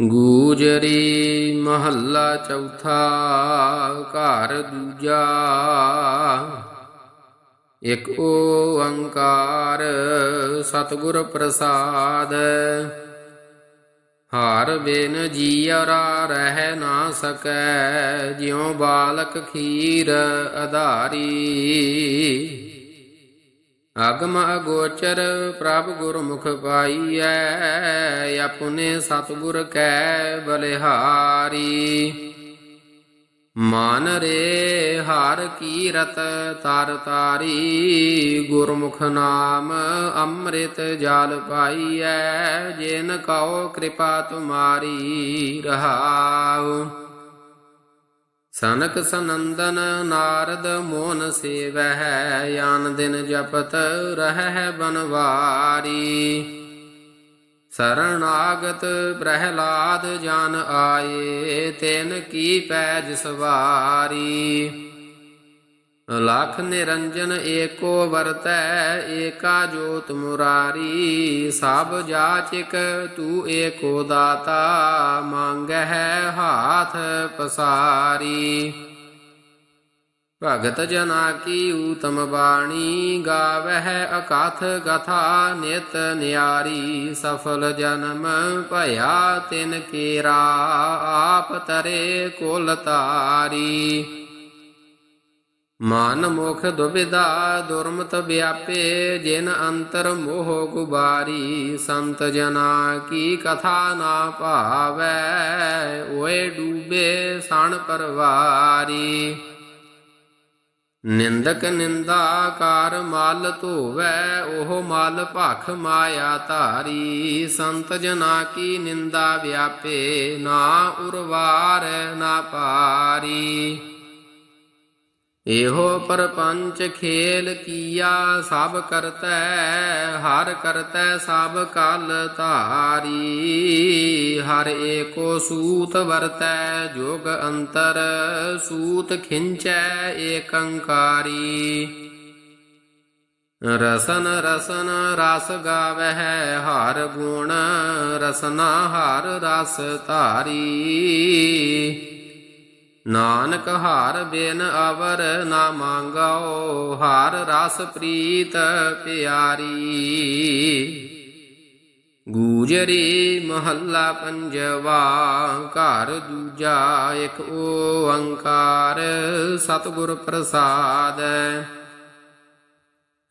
ਗੂਜਰੀ ਮਹੱਲਾ ਚੌਥਾ, ਘਰ ਦੂਜਾ। ਇਕ ਓੰਕਾਰ ਸਤਿਗੁਰ ਪ੍ਰਸਾਦ। ਹਾਰ ਬਿਨ ਜੀਅਰਾ ਰਹਿ ਨਾ ਸਕੈ, ਜਿਉ ਬਾਲਕ ਖੀਰ ਆਧਾਰੀ ਅਗਮ ਅਗੋਚਰ ਪ੍ਰਭ ਗੁਰਮੁਖ ਪਾਈਐ, ਆਪਣੇ ਸਤਿਗੁਰ ਕੈ ਬਲਿਹਾਰੀ। ਮਨ ਰੇ ਹਰ ਕੀਰਤ ਤਰ ਤਾਰੀ, ਗੁਰਮੁਖ ਨਾਮ ਅੰਮ੍ਰਿਤ ਜਲ ਪਾਈਐ, ਜਿਨ ਕਉ ਕਿਰਪਾ ਤੁਮਾਰੀ ਰਹਾਉ। ਸਨਕ ਸਨੰਦਨ ਨਾਰਦ ਮੋਨ ਸੇਵਹਿ ਆਨ ਦਿਨ ਜਪਤ ਰਹਿ ਬਨਵਾਰੀ। ਸਰਣਾਗਤ ਪ੍ਰਹਿਲਾਦ ਜਨ ਆਏ, ਤਿਨ ਕੀ ਪੈਜ ਸਵਾਰੀ। ਲਖ ਨਿਰੰਜਨ ਏਕੋ ਵਰਤੈ, ਏਕਾ ਜੋਤ ਮੁਰਾਰੀ, ਸਭ ਜਾਚਿਕ ਤੂੰ ਏਕੋ ਦਾਤਾ, ਮੰਗਹਿ ਹਾਥ ਪਸਾਰੀ। ਭਗਤ ਜਨਾ ਕੀ ਊਤਮ ਬਾਣੀ, ਗਾਵਹਿ ਅਕਥ ਗਥਾ ਨਿਤ ਨਿਆਰੀ, ਸਫਲ ਜਨਮ ਭਇਆ ਤਿਨ ਕੇਰਾ, ਆਪ ਤਰੇ ਕੋਲ ਤਾਰੀ। ਮਨ ਮੁਖ ਦੁਬਿਦਾ ਦੁਰਮਤ ਵਿਆਪੇ, ਜਿਨ ਅੰਤਰ ਮੋਹ ਗੁਬਾਰੀ, ਸੰਤ ਜਨਾ ਕੀ ਕਥਾ ਨਾ ਭਾਵੈ, ਓਏ ਡੂਬੇ ਸਣ ਪਰਵਾਰੀ। ਨਿੰਦਕ ਨਿੰਦਾ ਕਰ ਮਲ ਧੋਵੈ, ਉਹ ਮਲ ਭਖ ਮਾਇਆ ਧਾਰੀ। ਸੰਤ ਜਨਾ ਕੀ ਨਿੰਦਾ ਵਿਆਪੇ, ਨਾ ਉਰਵਾਰ ਨਾ ਪਾਰੀ ਇਹੋ ਪਰਪੰਚ ਖੇਲ ਕੀਆ ਸਭ ਕਰਤੈ, ਹਰ ਕਰਤੈ ਸਭ ਕਲ ਧਾਰੀ। ਹਰ ਏਕੋ ਸੂਤ ਵਰਤੈ, ਜੋਗ ਅੰਤਰ ਸੂਤ ਖਿੰਚੈ ਏਕੰਕਾਰੀ। ਰਸਨ ਰਸਨ ਰਸ ਗਾਵਹਿ, ਹਰ ਗੁਣ ਰਸਨਾ ਹਰ ਰਸ ਧਾਰੀ। ਨਾਨਕ ਹਾਰ ਬੇਨ ਅਵਰ ਨਾ ਮੰਗਾਓ, ਹਾਰ ਰਸ ਪ੍ਰੀਤ ਪਿਆਰੀ। ਗੂਜਰੀ ਮਹੱਲਾ ਪੰਜਵਾ, ਘਰ ਦੂਜਾ ਇੱਕ ਓੰਕਾਰ, ਸਤਿਗੁਰ ਪ੍ਰਸਾਦ।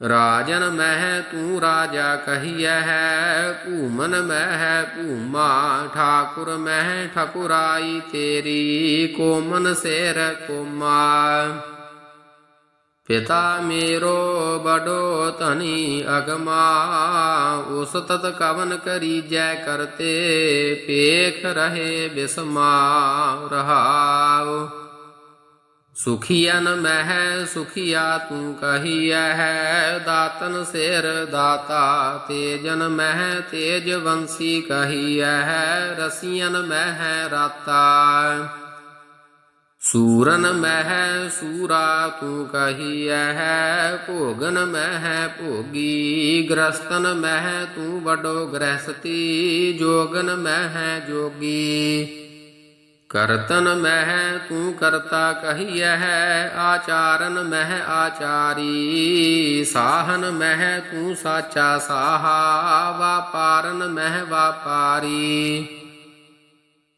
ਰਾਜਨ ਮਹਿ ਤੂੰ ਰਾਜਾ ਕਹੀਐ ਹੈ ਭੂਮਨ ਮਹਿ ਭੂਮਾ ਠਾਕੁਰ ਮਹਿ ਠਕੁਰਾਈ ਤੇਰੀ, ਕੋਮਨ ਸੇਰ ਕੋਮਾ। ਪਿਤਾ ਮੇਰੋ ਬਡੋ ਧਨੀ ਅਗਮਾ, ਉਸ ਤਤ ਕਵਨ ਕਰੀ ਜੈ ਕਰਤੇ ਪੇਖ ਰਹੇ ਬਿਸਮਾ ਰਹਾਉ ਸੁਖੀਅਨ ਮਹਿ, ਸੁਖੀਆ ਤੂੰ ਕਹੀਐ ਹੈ। ਦਾਤਨ ਸਿਰ ਦਾਤਾ, ਤੇਜਨ ਮਹਿ, ਤੇਜ ਵੰਸੀ ਕਹੀਐ ਹੈ। ਰਸੀਅਨ ਮਹਿ ਰਾਤਾ। ਸੂਰਨ ਮਹਿ, ਸੂਰਾ ਤੂੰ ਕਹੀਐ ਹੈ। ਭੋਗਨ ਮਹਿ, ਭੋਗੀ ਗ੍ਰਸਤਨ ਮਹਿ, ਤੂੰ ਵਡੋ ਗ੍ਰਹਿਸਤੀ, ਜੋਗਨ ਮਹਿ, ਜੋਗੀ। ਕਰਤਨ ਮਹਿ ਤੂੰ ਕਰਤਾ ਕਹੀਐ ਹੈ ਆਚਾਰਨ ਮਹਿ ਆਚਾਰੀ। ਸਾਹਨ ਮਹਿ ਤੂੰ ਸਾਚਾ ਸਾਹਾ, ਵਾਪਾਰਨ ਮਹਿ ਵਾਪਾਰੀ।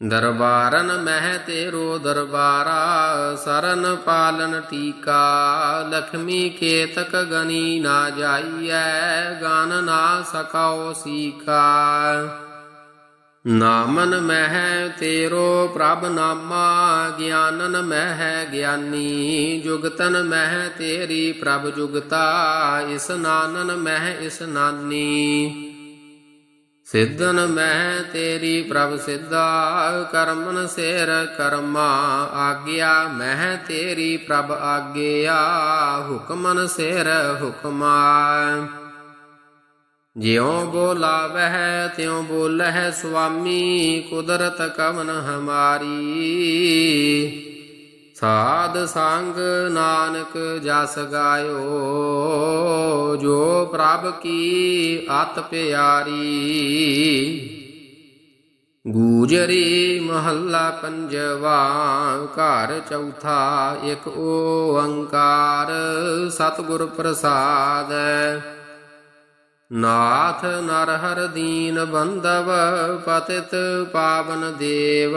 ਦਰਬਾਰਨ ਮਹਿ ਤੇਰੋ ਦਰਬਾਰਾ, ਸਰਨ ਪਾਲਨ ਟੀਕਾ, ਲਖਮੀ ਕੇਤਕ ਗਨੀ ਨਾ ਜਾਈਐ, ਗਾਨ ਨਾ ਸਕਾਓ ਸੀਕਾ ਨਾਮਨ ਮਹਿ ਤੇਰੋ ਪ੍ਰਭ ਨਾਮਾ, ਗਿਆਨਨ ਮਹਿ ਗਿਆਨੀ, ਜੁਗਤਨ ਮਹਿ ਤੇਰੀ ਪ੍ਰਭ ਜੁਗਤਾ, ਇਸ ਨਾਨਨ ਮਹਿ ਇਸ ਨਾਨੀ। ਸਿੱਧਨ ਮਹਿ ਤੇਰੀ ਪ੍ਰਭ ਸਿੱਧਾ, ਕਰਮਨ ਸਿਰ ਕਰਮਾ, ਆਗਿਆ ਮਹਿ ਤੇਰੀ ਪ੍ਰਭ ਆਗਿਆ, ਹੁਕਮਨ ਸਿਰ ਹੁਕਮਾ। ਜਿਉ ਬੋਲਾਵਹਿ ਤਿਉ ਬੋਲਹਿ ਸੁਆਮੀ ਕੁਦਰਤ ਕਵਨ ਹਮਾਰੀ। ਸਾਧ ਸੰਗ ਨਾਨਕ ਜਸ ਗਾਇਓ, ਜੋ ਪ੍ਰਭ ਕੀ ਅਤ ਪਿਆਰੀ। ਗੂਜਰੀ ਮਹੱਲਾ ਪੰਜਵਾ, ਘਰ ਚੌਥਾ, ਇੱਕ ਓੰਕਾਰ ਸਤਿਗੁਰ ਪ੍ਰਸਾਦ। ਨਾਥ ਨਰਹਰ ਦੀਨ ਬੰਦਵ ਪਤਿਤ ਪਾਵਨ ਦੇਵ,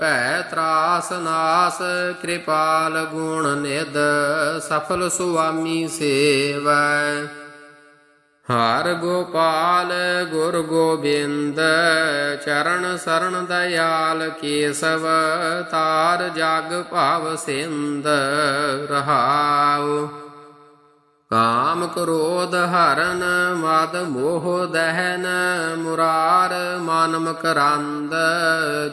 ਭੈ ਤਰਾਸ ਨਾਸ ਕਿਰਪਾਲ ਗੁਣ ਨਿਦ ਸਫਲ ਸੁਆਮੀ ਸੇਵੈ। ਹਰ ਗੋਪਾਲ ਗੁਰ ਗੋਬਿੰਦ, ਚਰਨ ਸਰਣ ਦਇਆਲ ਕੇਸਵ, ਤਾਰ ਜਗ ਭਾਵ ਸਿੰਧ ਰਹਾਉ। ਕਾਮ ਕ੍ਰੋਧ ਹਰਨ, ਮਦ ਮੋਹ ਦਹਨ, ਮੁਰਾਰ ਮਾਨਮ ਕਰੰਦ,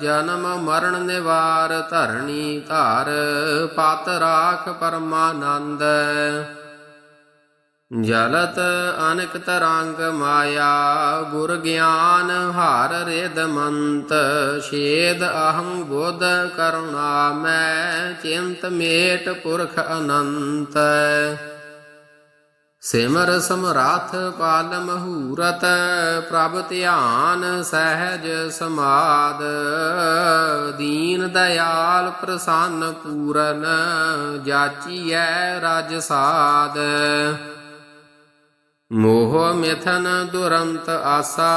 ਜਨਮ ਮਰਨ ਨਿਵਾਰ, ਧਰਣੀ ਧਰ, ਪਤ ਰਾਖ ਪਰਮਾਨੰਦ। ਜਲਤ ਅਨਕ ਤਰੰਗ ਮਾਇਆ, ਗੁਰ ਗਿਆਨ ਹਰ ਰਿਦ ਮੰਤ, ਛੇਦ ਅਹੰ ਬੋਧ ਕਰੁਣਾ ਮੈਂ, ਚਿੰਤ ਮੇਟ ਪੁਰਖ ਅਨੰਤ। ਸਿਮਰ ਸਮਰਾਥ ਪਾਲ ਮਹੂਰਤ, ਪ੍ਰਭ ਧਿਆਨ ਸਹਿਜ ਸਮਾਦ। ਦੀਨ ਦਇਆਲ ਪ੍ਰਸੰਨ ਪੂਰਨ, ਜਾਚੀਐ ਰਜ ਸਾਧ ਮੋਹ ਮਿਥਨ ਦੁਰੰਤ ਆਸਾ,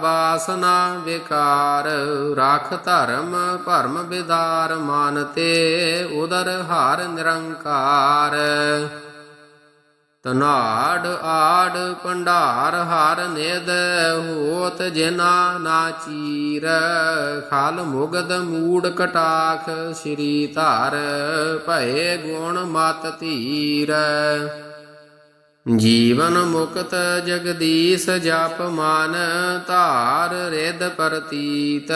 ਵਾਸਨਾ ਵਿਕਾਰ। ਰਖ ਧਰਮ ਭਰਮ ਵਿਦਾਰ ਮਾਨਤੇ ਉਦਰ ਹਾਰ ਨਿਰੰਕਾਰ। ਤਨਾੜ ਆੜ ਭੰਡਾਰ ਹਰ ਨਿਦ ਹੋਤ ਜਿਨਾ ਨਾ ਚੀਰ। ਮੁਗਦ ਮੂੜ ਕਟਾਖ ਸ੍ਰੀ ਧਰ ਭਏ ਗੁਣ ਮਤ ਧੀਰ। ਜੀਵਨ ਮੁਕਤ ਜਗਦੀਸ਼ ਜਪ ਮਨ ਧਾਰ ਰਿਦ ਪ੍ਰਤੀਤ।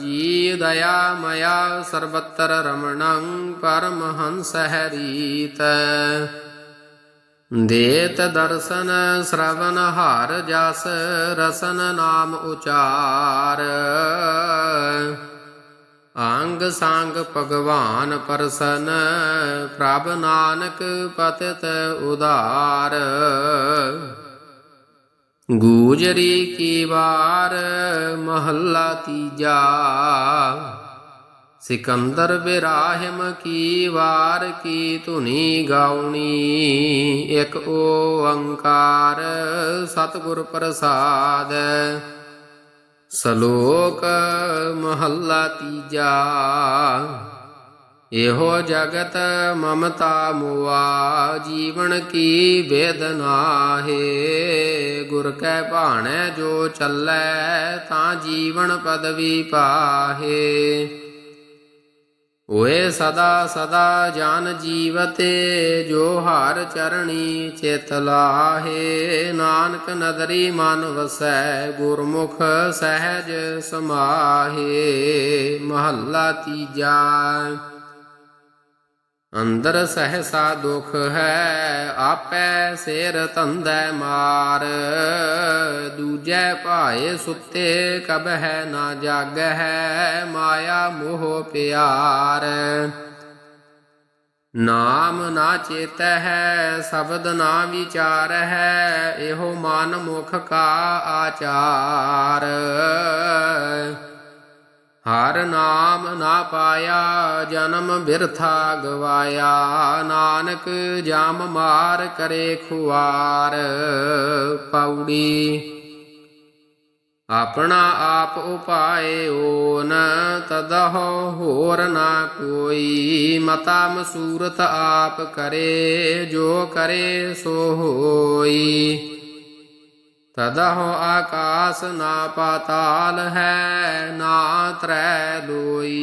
ਜੀ ਦਇਆ ਮਇਆ ਸਰਬਤਰ ਰਮਣੰ ਪਰਮਹੰਸ ਹਰੀਤ ਦੇਤ ਦਰਸ਼ਨ ਸ਼ਰਵਨ ਹਾਰ ਜਸ ਰਸਨ ਨਾਮ ਉਚਾਰ। ਅੰਗ ਸੰਗ ਭਗਵਾਨ ਪਰਸਨ, ਪ੍ਰਭ ਨਾਨਕ ਪਤਿਤ ਉਦਾਰ ਗੂਜਰੀ ਕੀ ਵਾਰ, ਮਹੱਲਾ ਤੀਜਾ। ਸਿਕੰਦਰ ਬਿਰਾਹਿਮ ਕੀ ਵਾਰ ਕੀ ਧੁਨੀ ਗਾਉਣੀ। ਇੱਕ ਓੰਕਾਰ ਸਤਿਗੁਰ ਪ੍ਰਸਾਦ। ਸ਼ਲੋਕ ਮਹੱਲਾ ਤੀਜਾ। ਇਹੋ ਜਗਤ ਮਮਤਾ ਮੁਆ, ਜੀਵਨ ਕੀ ਵੇਦਨਾ ਹੈ ਗੁਰ ਕੈ ਭਾਣੈ ਜੋ ਚੱਲੈ, ਤਾਂ ਜੀਵਨ ਪਦਵੀ ਪਾਹੇ। ਓਏ ਸਦਾ ਸਦਾ ਜਾਨ ਜੀਵਤੇ, ਜੋ ਹਰ ਚਰਣੀ ਚਿਤ ਲਾਹੇ। ਨਾਨਕ ਨਦਰੀ ਮਨ ਵਸੈ, ਗੁਰਮੁਖ ਸਹਿਜ ਸਮਾਹੇ। ਮਹੱਲਾ ਤੀਜਾ। ਅੰਦਰ ਸਹਸਾ ਦੁਖ ਹੈ, ਆਪੈ ਸਿਰ ਤੰਦੈ ਮਾਰ। ਦੂਜੈ ਭਾਏ ਸੁੱਤੇ ਕਬ ਹੈ ਨਾ ਹੈ, ਮਾਇਆ ਮੋਹ ਪਿਆਰ। ਨਾਮ ਨਾ ਚੇਤ ਹੈ, ਸ਼ਬਦ ਨਾ ਵਿਚਾਰ ਹੈ, ਇਹੋ ਮਨ ਮੁਖ ਕਾ ਆਚਾਰ। ਹਰ ਨਾਮ ਨਾ ਪਾਇਆ, ਜਨਮ ਬਿਰਥਾ ਗਵਾਇਆ ਨਾਨਕ ਜਾਮ ਮਾਰ ਕਰੇ ਖੁਆਰ ਪੌੜੀ। ਆਪਣਾ ਆਪ ਉਪਾਏ ਓਨ ਤਦਹੁ ਹੋਰ ਨਾ ਕੋਈ। ਮਤਾ ਮਸੂਰਤ ਆਪ ਕਰੇ, ਜੋ ਕਰੇ ਸੋ ਹੋਈ। ਤਦਹੁ ਆਕਾਸ ਨਾ ਪਾਤਾਲ ਹੈ, ਨਾ ਤ੍ਰੈ ਲੋਈ।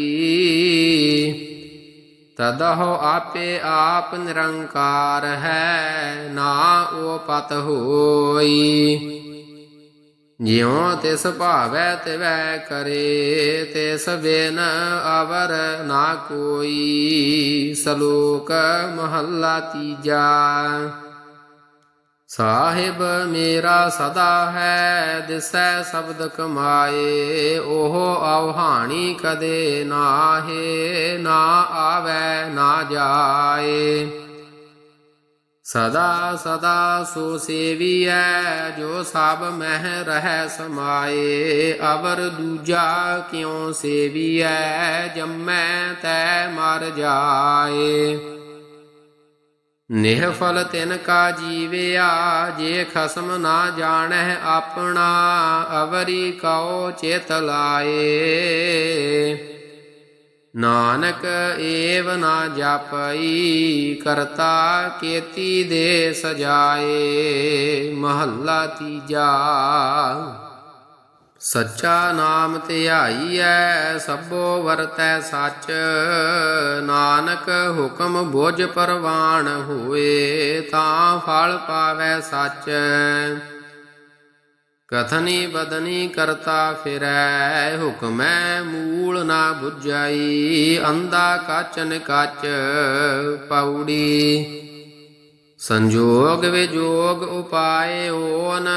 ਤਦਹੁ ਆਪੇ ਆਪ ਨਿਰੰਕਾਰ ਹੈ, ਨਾ ਉਹ ਪਤ ਹੋਈ। ਜਿਉ ਤਿਸ ਭਾਵੈ ਤਿਵੈ ਕਰੇ, ਤਿਸ ਬਿਨ ਅਵਰ ਨਾ ਕੋਈ। ਸ਼ਲੋਕ ਮਹੱਲਾ ਤੀਜਾ। ਸਾਹਿਬ ਮੇਰਾ ਸਦਾ ਹੈ, ਦਿਸੈ ਸ਼ਬਦ ਕਮਾਏ, ਉਹ ਆਵਹਾਣੀ ਕਦੇ ਨਾਹੇ, ਨਾ ਆਵੈ, ਨਾ ਜਾਏ। ਸਦਾ ਸਦਾ ਸੋ ਸੇਵੀਐ, ਜੋ ਸਭ ਮਹਿ ਰਹਿ ਸਮਾਏ। ਅਵਰ ਦੂਜਾ ਕਿਉ ਸੇਵੀਐ, ਜੰਮੈ ਤੈ ਮਰ ਜਾਏ। ਨਿਹਫਲ ਤਿਨ ਕਾ ਜੀਵਿਆ ਜੇ ਖਸਮ ਨਾ ਜਾਣੈ ਆਪਣਾ, ਅਵਰੀ ਕਉ ਚਿਤ ਲਾਏ। ਨਾਨਕ ਏਵ ਨਾ ਜਾਪਈ, ਕਰਤਾ ਕੇਤੀ ਦੇ ਸਜਾਏ, ਮਹੱਲਾ ਤੀਜਾ ਸੱਚਾ ਨਾਮ ਧਿਆਈਐ, ਸਭੋ ਵਰਤੈ ਸੱਚ। ਨਾਨਕ ਹੁਕਮ ਬੁਝ ਪਰਵਾਣ ਹੋਏ, ਤਾਂ ਫਲ ਪਾਵੈ ਸੱਚ। ਕਥਨੀ ਬਦਨੀ ਕਰਤਾ ਫਿਰੈ, ਹੁਕਮੈ ਮੂਲ ਨਾ 부ਝਾਈ ਅੰਦਾ ਕਾਚਨ ਕਾਚ ਪੌੜੀ ਸੰਜੋਗ ਵਿਜੋਗ ਉਪਾਏ ਓਨ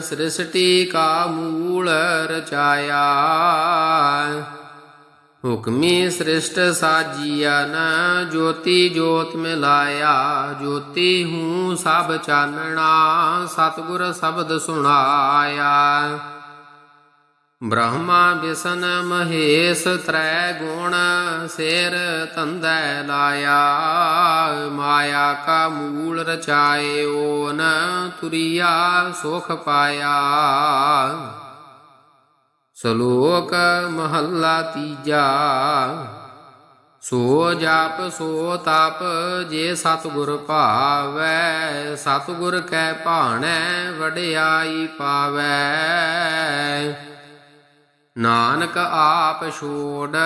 ਸ੍ਰਿਸ਼ਟੀ ਕਾ ਮੂਲ ਰਚਾਇਆ। ਹੁਕਮੀ ਸ੍ਰਿਸ਼ਟ ਸਾਜੀਆ ਨ, ਜੋਤੀ ਜੋਤ ਮਿਲਾਇਆ। ਜੋਤੀ ਹੂੰ ਸਭ ਚਾਨਣਾ, ਸਤਿਗੁਰ ਸ਼ਬਦ ਸੁਣਾਇਆ। ਬ੍ਰਹਮਾ ਵਿਸ਼ਨ ਮਹੇਸ਼ ਤ੍ਰੈ ਗੁਣ ਸਿਰ ਤੰਦੈ ਲਾਇਆ, ਮਾਇਆ ਕਾ ਮੂਲ ਰਚਾਏ ਓਨ ਤੁਰੀਆ ਸੁਖ ਪਾਇਆ। ਸ਼ਲੋਕ ਮਹੱਲਾ ਤੀਜਾ, ਸੋ ਜਾਪ ਸੋ ਤਪ ਜੇ ਸਤਿਗੁਰ ਭਾਵੈ, ਸਤਿਗੁਰ ਕੈ ਭਾਣੈ ਵਡਿਆਈ ਪਾਵੈ। ਨਾਨਕ ਆਪ ਛੋੜ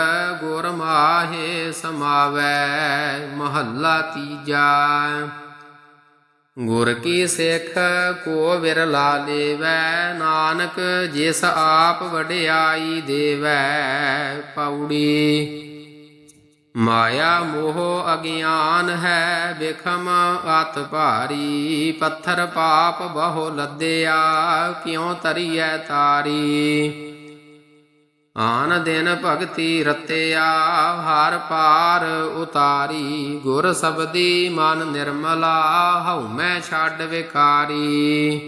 ਗੁਰ ਮਾਹੇ ਸਮਾਵੈ, ਮਹੱਲਾ ਤੀਜਾ। ਗੁਰ ਕੀ ਸਿੱਖ ਕੋ ਵਿਰਲਾ ਲੇਵੈ, ਨਾਨਕ ਜਿਸ ਆਪ ਵਡਿਆਈ ਦੇਵੈ ਪੌੜੀ ਮਾਇਆ ਮੋਹ ਅਗਿਆਨ ਹੈ ਬਿਖਮ ਅਤ ਭਾਰੀ, ਪੱਥਰ ਪਾਪ ਬਹੁ ਲੱਦਿਆ, ਕਿਉ ਤਰੀਐ ਤਾਰੀ? ਆਨ ਦਿਨ ਭਗਤੀ ਰਤਿਆ ਹਰ ਪਾਰ ਉਤਾਰੀ। ਗੁਰ ਸਬਦੀ ਮਨ ਨਿਰਮਲਾ, ਹਉ ਮੈਂ ਛੱਡ ਵਿਕਾਰੀ।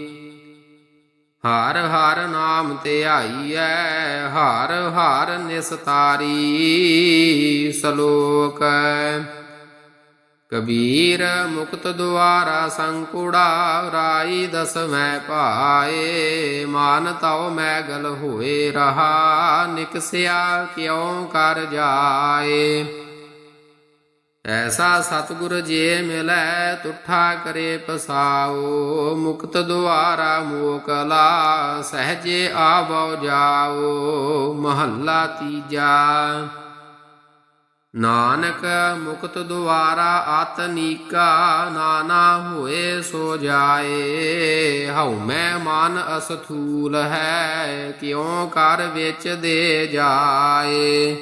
ਹਰ ਹਰ ਨਾਮ ਧਿਆਈਐ ਹਰ ਹਰ ਨਿਸਤਾਰੀ। ਸ਼ਲੋਕ ਕਬੀਰ ਮੁਕਤ ਦੁਆਰਾ ਸੰਕੁੜਾ ਰਾਈ ਦਸ ਦਸਵੇਂ ਪਾਏ ਮਾਨ ਤਉ ਮੈਗਲ ਹੋਏ ਰਹਾ ਨਿਕਸਿਆ ਕਿਉ ਕਰ ਜਾਏ। ਐਸਾ ਸਤਿਗੁਰ ਜੇ ਮਿਲੈ, ਤੁਠਾ ਕਰੇ ਪਸਾਓ, ਮੁਕਤ ਦੁਆਰਾ ਮੋਕਲਾ, ਸਹਜੇ ਆਵੋ ਜਾਓ, ਮਹੱਲਾ ਤੀਜਾ। ਨਾਨਕ ਮੁਕਤ ਦੁਆਰਾ ਆਤਨੀਕਾ ਨਾਨਾ ਹੋਏ ਸੋ ਜਾਏ। ਹਉ ਮੈਂ ਮਨ ਅਸਥੂਲ ਹੈ, ਕਿਉ ਕਰ ਵਿੱਚ ਦੇ ਜਾਏ।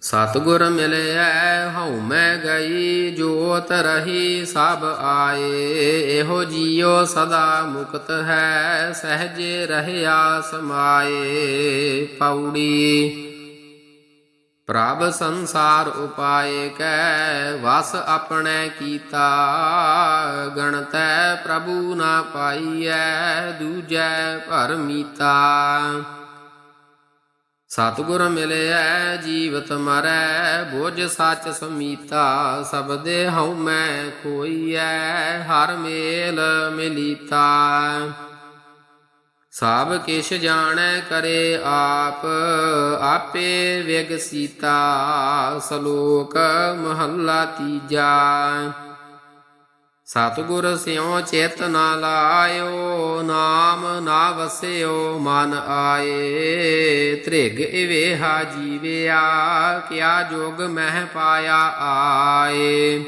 ਸਤਿਗੁਰ ਮਿਲਿਆ ਹਉ ਮੈਂ ਗਈ ਜੋਤ ਰਹੀ ਸਭ ਆਏ। ਇਹੋ ਜੀਉ ਸਦਾ ਮੁਕਤ ਹੈ, ਸਹਜੇ ਰਹਿਆ ਸਮਾਏ ਪੌੜੀ ਪ੍ਰਭ ਸੰਸਾਰ ਉਪਾਏ ਕੈ, ਵਸ ਆਪਣੇ ਕੀਤਾ। ਗਣਤੈ ਪ੍ਰਭੂ ਨਾ ਪਾਈਐ, ਦੂਜੈ ਭਰਮੀਤਾ ਸਤਿਗੁਰ ਮਿਲਿਆ ਜੀਵਤ ਮਰੈ, ਬੋਝ ਸੱਚ ਸਮੀਤਾ। ਸਬਦੇ ਹਉ ਮੈਂ ਕੋਈਐ ਹਰ ਮੇਲ ਮਿਲੀਤਾ। ਸਭ ਕਿਛ ਜਾਣੈ ਕਰੇ ਆਪ, ਆਪੇ ਵਿਗਸੀਤਾ ਸ਼ਲੋਕ ਮਹੱਲਾ ਤੀਜਾ। ਸਤਿਗੁਰ ਸਿਉ ਚਿਤ ਨਾ ਲਾਇਓ, ਨਾਮ ਨਾ ਵਸਿਓ, ਮਨ ਆਏ। ਤ੍ਰਿਗ ਇਵੇਹਾ ਜੀਵਿਆ, ਕਿਆ ਜੋਗ ਮਹਿ ਪਾਇਆ ਆਏ।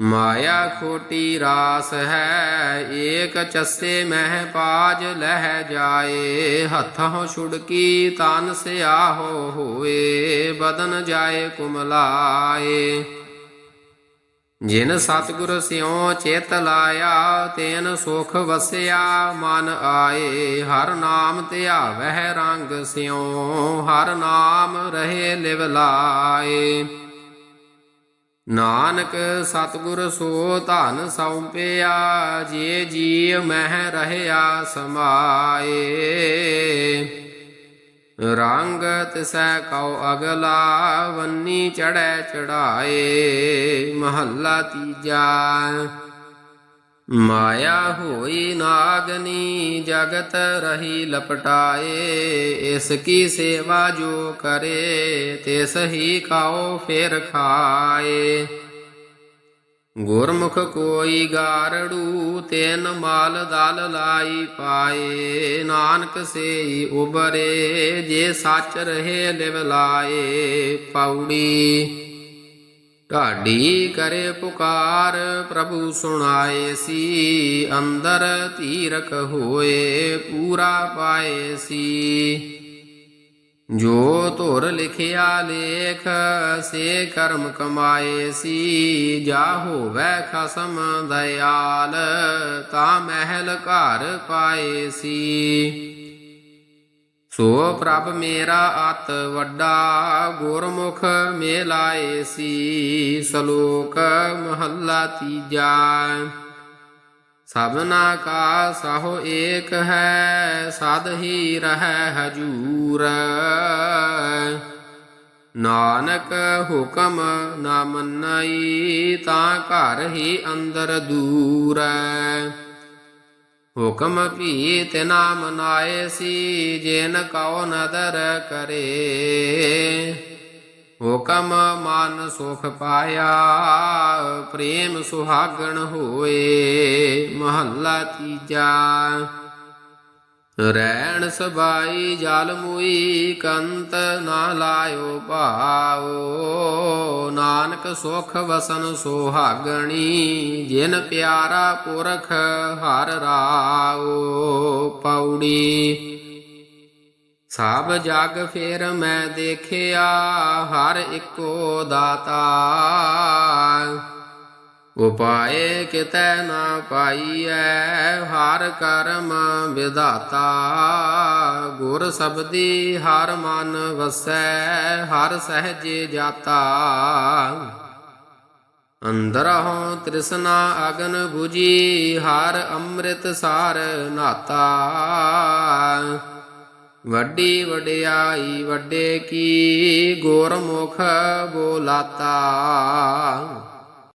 ਮਾਇਆ ਖੋਟੀ ਰਾਸ ਹੈ, ਏਕ ਚੱਸੇ ਮਹਿ ਪਾਜ ਲਹਿ ਜਾਏ। ਹੱਥੋਂ ਛੁੜਕੀ ਤਨ ਸਿਆਹੋ ਹੋਏ, ਬਦਨ ਜਾਏ ਕੁਮਲਾਏ। ਜਿਨ ਸਤਿਗੁਰ ਸਿਉ ਚੇਤ ਲਾਇਆ, ਤੈਨ ਸੁਖ ਵਸਿਆ ਮਨ ਆਏ। ਹਰ ਨਾਮ ਧਿਆਵਹਿ ਰੰਗ ਸਿਉ, ਹਰ ਨਾਮ ਰਹੇ ਲਿਵ ਲਾਏ। ਨਾਨਕ ਸਤਿਗੁਰ ਸੋ ਧਨ ਸੌਂਪਿਆ ਜੇ ਜੀ ਮਹਿ ਰਹਿਆ ਸਮਾਏ। ਰੰਗ ਤਿਸੈ ਕਉ ਅਗਲਾ, ਵੰਨੀ ਚੜੈ ਚੜਾਏ ਮਹੱਲਾ ਤੀਜਾ। ਮਾਇਆ ਹੋਈ ਨਾਗਨੀ ਜਗਤ ਰਹੀ ਲਪਟਾਏ, ਇਸ ਕੀ ਸੇਵਾ ਜੋ ਕਰੇ ਤਿਸ ਹੀ ਖਾਓ ਫਿਰ ਖਾਏ। ਗੁਰਮੁਖ ਕੋਈ ਗਾਰੜੂ, ਤੈਨ ਮਾਲ ਦਲ ਲਾਈ ਪਾਏ, ਨਾਨਕ ਸੇਈ ਉਬਰੇ, ਜੇ ਸੱਚ ਰਹੇ ਲਿਵ ਲਾਏ, ਪੌੜੀ। ਢਾਡੀ ਕਰੇ ਪੁਕਾਰ ਪ੍ਰਭੂ ਸੁਣਾਏ ਸੀ, ਅੰਦਰ ਧੀਰਕ ਹੋਏ ਪੂਰਾ ਪਾਏ ਸੀ। ਜੋ ਧੁਰ ਲਿਖਿਆ ਲੇਖ, ਸੇ ਕਰਮ ਕਮਾਏ ਸੀ। ਜਾ ਹੋਵੇ ਖਸਮ ਦਇਆਲ, ਤਾ ਮਹਿਲ ਘਰ ਪਾਏ ਸੀ। ਸੋ ਪ੍ਰਭ ਮੇਰਾ ਅਤ ਵੱਡਾ ਗੁਰਮੁਖ ਮੇਲਾਏ ਸੀ, ਸ਼ਲੋਕ ਮਹੱਲਾ ਤੀਜਾ। ਸਭਨਾ ਕਾ ਸਹੁ ਏਕ ਹੈ, ਸਦ ਹੀ ਰਹਿ ਹਜੂਰ। ਨਾਨਕ ਹੁਕਮ ਨਾ ਮੰਨਈ, ਤਾਂ ਘਰ ਹੀ ਅੰਦਰ ਦੂਰ। ਹੁਕਮ ਭੀ ਤਿਨਾ ਮਨਾਏ ਸੀ ਜਿਨ ਕਉ ਨਦਰ ਕਰੇ। ਹੁਕਮ ਮਨ ਸੁਖ ਪਾਇਆ, ਪ੍ਰੇਮ ਸੁਹਾਗਣ ਹੋਏ, ਮਹੱਲਾ ਤੀਜਾ। ਰੈਣ ਸਬਾਈ ਜਲ ਮੁਈ ਕੰਤ ਨਾ ਲਾਇਓ ਭਾਓ ਨਾਨਕ ਸੁਖ ਵਸਨ ਸੁਹਾਗਣੀ, ਜਿਨ ਪਿਆਰਾ ਪੁਰਖ ਹਰ ਰਾਓ ਪੌੜੀ ਸਭ ਜਗ ਫੇਰ ਮੈਂ ਦੇਖਿਆ, ਹਰ ਇੱਕੋ ਦਾਤਾ। ਉਪਾਏ ਕਿਤੈ ਨਾ ਪਾਈਐ, ਹਰ ਕਰਮ ਵਿਧਾਤਾ। ਗੁਰ ਸਬਦੀ ਹਰ ਮਨ ਵਸੈ, ਹਰ ਸਹਜੇ ਜਾਤਾ। ਅੰਦਰਹੁ ਤ੍ਰਿਸ਼ਨਾ ਅਗਨ 부ਜੀ ਹਰ ਅੰਮ੍ਰਿਤ ਸਾਰ ਨਾਤਾ। ਵੱਡੀ ਵਡਿਆਈ ਵੱਡੇ ਕੀ, ਗੁਰਮੁਖ ਬੋਲਾਤਾ।